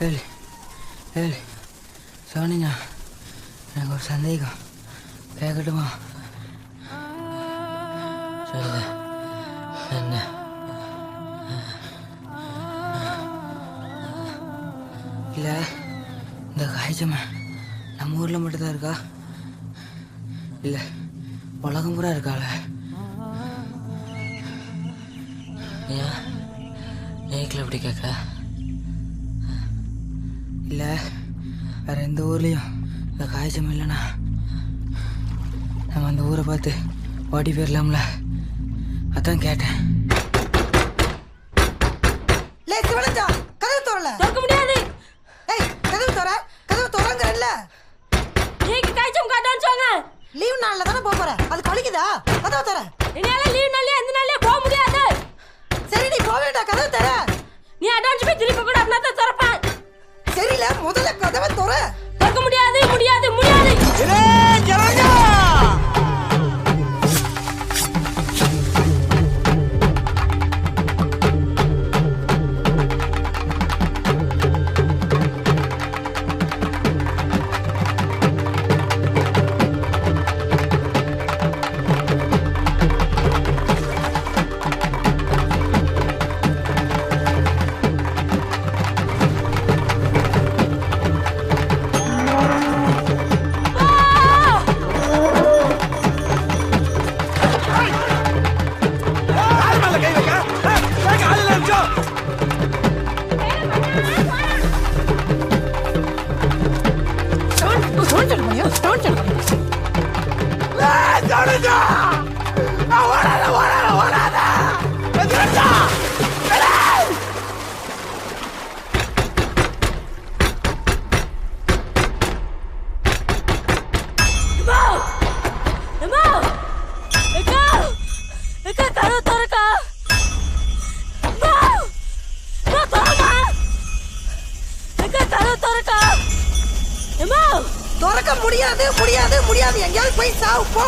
ஏய் ஏய் சோனியா எனக்கு ஒரு சந்தேகம் கேட்கட்டுமா சொல்லுங்க என்ன இல்லை இந்த காய்ச்சமை நம்ம ஊரில் மட்டும்தான் இருக்கா இல்லை உலகம் பூரா இருக்காள ஏன் நேக்கில் எப்படி கேட்க இல்லை வேற எந்த ஊர்லேயும் இந்த காய்ச்சம் இல்லைண்ணா. நம்ம அந்த ஊரை பார்த்து ஓடி போயிடலாம்ல. அதான் கேட்டேன். கதவு தோறல. திறக்க முடியாது. ஏய் கதவு தோற கதவு தோறங்கறல்ல நீங்க காய்ச்சம் காட்டான்னு சொன்ன லீவ் நாள்ல தானே போக போற? அது கழிக்குதா? கதவு தோற. என்னால லீவ் நாள்லயே முதல்ல கதவை தோற திறக்க முடியாது முடியாது முடியாது. அக்கா, கதவு திறக்கா! அம்மா! திறக்க முடியாது முடியாது முடியாது. எங்கேயாவது போய் சாவு போ.